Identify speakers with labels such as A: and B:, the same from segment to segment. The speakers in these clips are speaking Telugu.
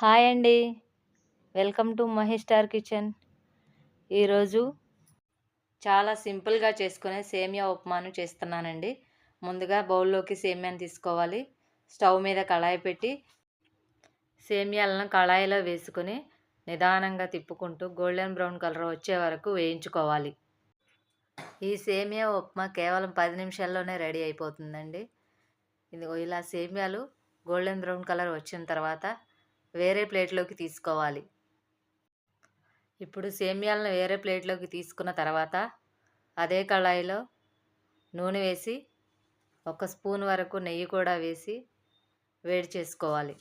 A: హాయ్ అండి. Welcome to Mahesh star kitchen. ఈరోజు చాలా సింపుల్గా చేసుకునే సేమియా ఉప్మాను చేస్తున్నానండి. ముందుగా బౌల్లోకి సేమియాని తీసుకోవాలి. స్టవ్ మీద కళాయి పెట్టి సేమియాలను కళాయిలో వేసుకొని నిదానంగా తిప్పుకుంటూ గోల్డెన్ బ్రౌన్ కలర్ వచ్చే వరకు వేయించుకోవాలి. ఈ సేమియా ఉప్మా కేవలం పది నిమిషాల్లోనే రెడీ అయిపోతుందండి. ఇది ఇలా సేమియాలు గోల్డెన్ బ్రౌన్ కలర్ వచ్చిన తర్వాత వేరే ప్లేట్లోకి తీసుకోవాలి. ఇప్పుడు సేమ్యాలను వేరే ప్లేట్లోకి తీసుకున్న తర్వాత అదే కళాయిలో నూనె వేసి ఒక స్పూన్ వరకు నెయ్యి కూడా వేసి వేడి చేసుకోవాలి.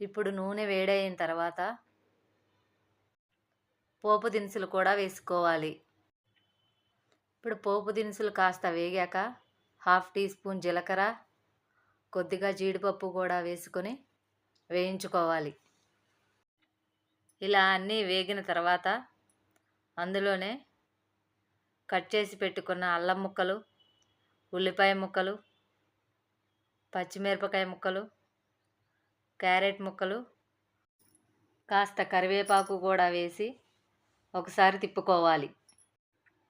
A: ఇప్పుడు నూనె వేడైన తర్వాత పోపు దినుసులు కూడా వేసుకోవాలి. ఇప్పుడు పోపు దినుసులు కాస్త వేగాక హాఫ్ టీ స్పూన్ జీలకర్ర కొద్దిగా జీడిపప్పు కూడా వేసుకొని వేయించుకోవాలి. ఇలా అన్నీ వేగిన తర్వాత అందులోనే కట్ చేసి పెట్టుకున్న అల్లం ముక్కలు ఉల్లిపాయ ముక్కలు పచ్చిమిరపకాయ ముక్కలు క్యారెట్ ముక్కలు కాస్త కరివేపాకు కూడా వేసి ఒకసారి తిప్పుకోవాలి.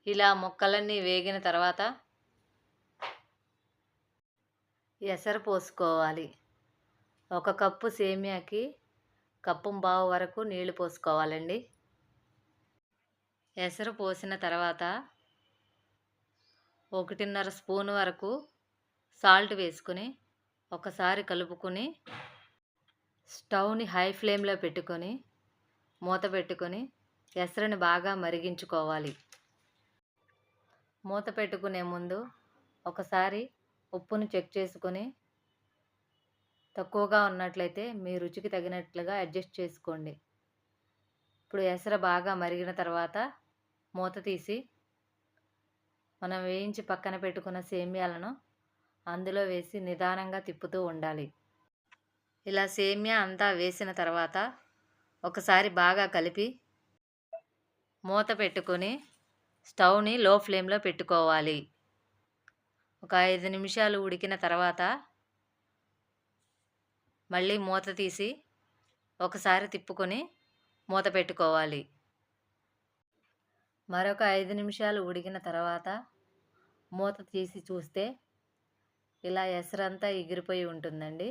A: ఇలా ముక్కలన్నీ వేగిన తర్వాత ఎసరు పోసుకోవాలి. ఒక కప్పు సేమియాకి కప్పు బావు వరకు నీళ్ళు పోసుకోవాలండి. ఎసరు పోసిన తర్వాత ఒకటిన్నర స్పూన్ వరకు సాల్ట్ వేసుకుని ఒకసారి కలుపుకొని స్టవ్ని హై ఫ్లేమ్లో పెట్టుకొని మూత పెట్టుకొని ఎసరుని బాగా మరిగించుకోవాలి. మూత పెట్టుకునే ముందు ఒకసారి ఉప్పును చెక్ చేసుకొని తక్కువగా ఉన్నట్లయితే మీ రుచికి తగినట్లుగా అడ్జస్ట్ చేసుకోండి. ఇప్పుడు ఎసర బాగా మరిగిన తర్వాత మూత తీసి మనం వేయించి పక్కన పెట్టుకున్న సేమ్యాలను అందులో వేసి నిదానంగా తిప్పుతూ ఉండాలి. ఇలా సేమ్యా అంతా వేసిన తర్వాత ఒకసారి బాగా కలిపి మూత పెట్టుకొని స్టవ్ని లో ఫ్లేమ్లో పెట్టుకోవాలి. ఒక ఐదు నిమిషాలు ఉడికిన తర్వాత మళ్ళీ మూత తీసి ఒకసారి తిప్పుకొని మూత పెట్టుకోవాలి. మరొక ఐదు నిమిషాలు ఉడికిన తర్వాత మూత తీసి చూస్తే ఇలా ఎసరంతా ఎగిరిపోయి ఉంటుందండి.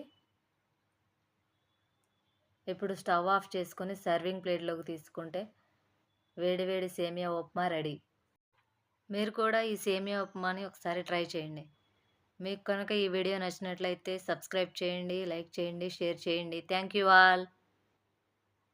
A: ఇప్పుడు స్టవ్ ఆఫ్ చేసుకొని సర్వింగ్ ప్లేట్లోకి తీసుకుంటే వేడివేడి సేమియా ఉప్మా రెడీ. మీరు కూడా ఈ సేమియా ఉప్మాని ఒకసారి ట్రై చేయండి. మీకు కనుక ఈ వీడియో నచ్చినట్లయితే సబ్స్క్రైబ్ చేయండి లైక్ చేయండి షేర్ చేయండి. Thank you all.